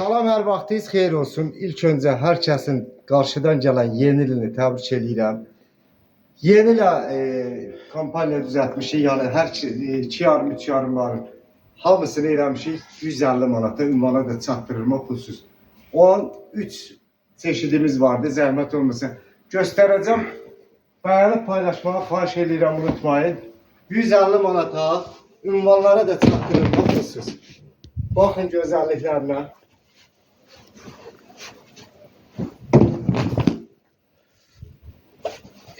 Salam, hər vaxtınız xeyir olsun. İlk öncə hər kəsin qarşıdan gələn yeni ilini təbrik edirəm. Yeni ilə e, kampaniya düzəltmişik. Yəni hər iki, e, iki yarım, üç yarımların hamısını eləmişik 150 manata ünvana da çatdırılma pulsuz. O an 3 çeşidimiz vardı. Zəhmət olmasa göstərəcəm. Bəyənib paylaşmağı xahiş edirəm, unutmayın. 150 manata ünvanlara da çatdırılma pulsuz. Baxın gözəlliklərinə.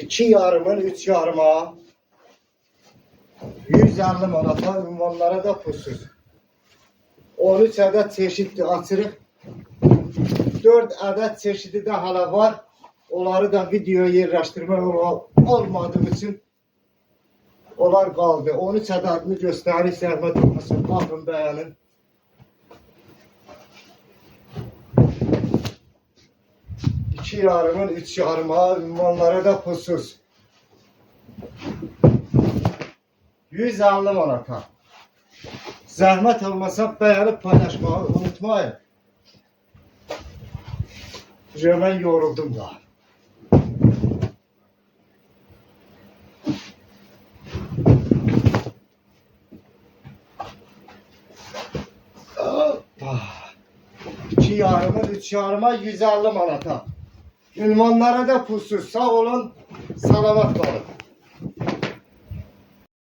İki yarımın üç yarıma 150 manata ünvanlara da pulsuz. 13 adet çeşitli açırıq. 4 adet çeşidi də hala var. Onları da videoya yerləşdirmək ol- olmadığım için onlar qaldı. 13 ədədini göstərir zəhmət olmasın. Baxın bəyənin. İki yarımın üç yarıma ünvanlara da pulsuz. 150 manata. Zəhmət olmasa bəyənib paylaşmağı unutmayın. Mən yoruldum da. Hoppa. İki yarımın üç yarıma 150 manata. Ünvanlara da pulsuz. Sağ olun, salamat kalın.